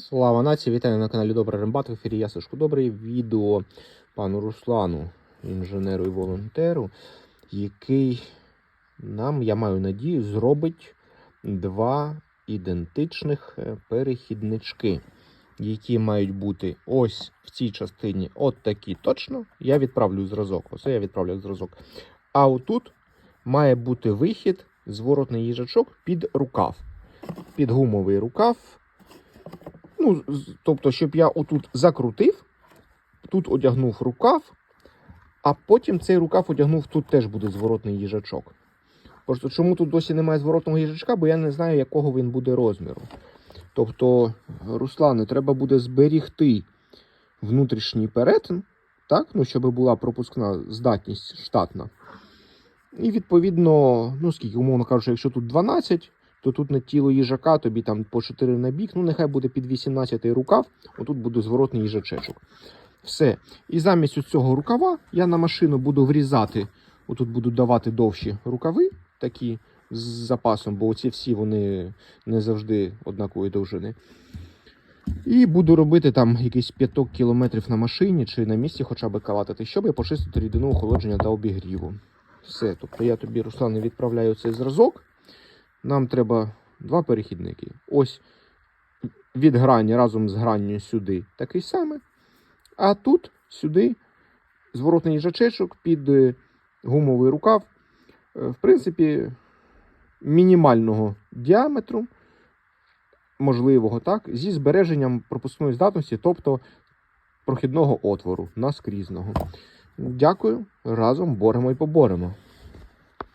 Слава нації, вітаю на каналі Добра Рембат. В ефірі я Сашко Добрий. Відео пану Руслану, інженеру і волонтеру, який нам, я маю надію, зробить два ідентичних е, перехіднички, які мають бути ось в цій частині, от такі точно. Я відправлю зразок. Оце я відправлю зразок. А отут має бути вихід, зворотний їжачок під рукав. Під гумовий рукав. Ну, тобто, щоб я отут закрутив, тут одягнув рукав, а потім цей рукав одягнув, тут теж буде зворотний їжачок. Просто чому тут досі немає зворотного їжачка, бо я не знаю, якого він буде розміру. Тобто, Руслане, треба буде зберігти внутрішній перетин, так? Ну, щоб була пропускна здатність штатна. І відповідно, ну скільки, умовно кажучи, якщо тут 12, то тут на тіло їжака тобі там по 4 на бік, ну нехай буде під 18 рукав, отут буде зворотний їжачечок. Все. І замість цього рукава я на машину буду врізати, отут буду давати довші рукави, такі з запасом, бо оці всі вони не завжди однакової довжини. І буду робити там якийсь п'яток кілометрів на машині чи на місці хоча б калатати, щоб почистити рідину охолодження та обігріву. Все. Тобто я тобі, Руслане, відправляю цей зразок. Нам треба два перехідники. Ось від грані разом з гранню сюди такий самий. А тут сюди зворотний їжачечок під е, гумовий рукав. Е, В принципі, мінімального діаметру, можливого, так, зі збереженням пропускної здатності, тобто прохідного отвору наскрізного. Дякую. Разом боремо і поборемо.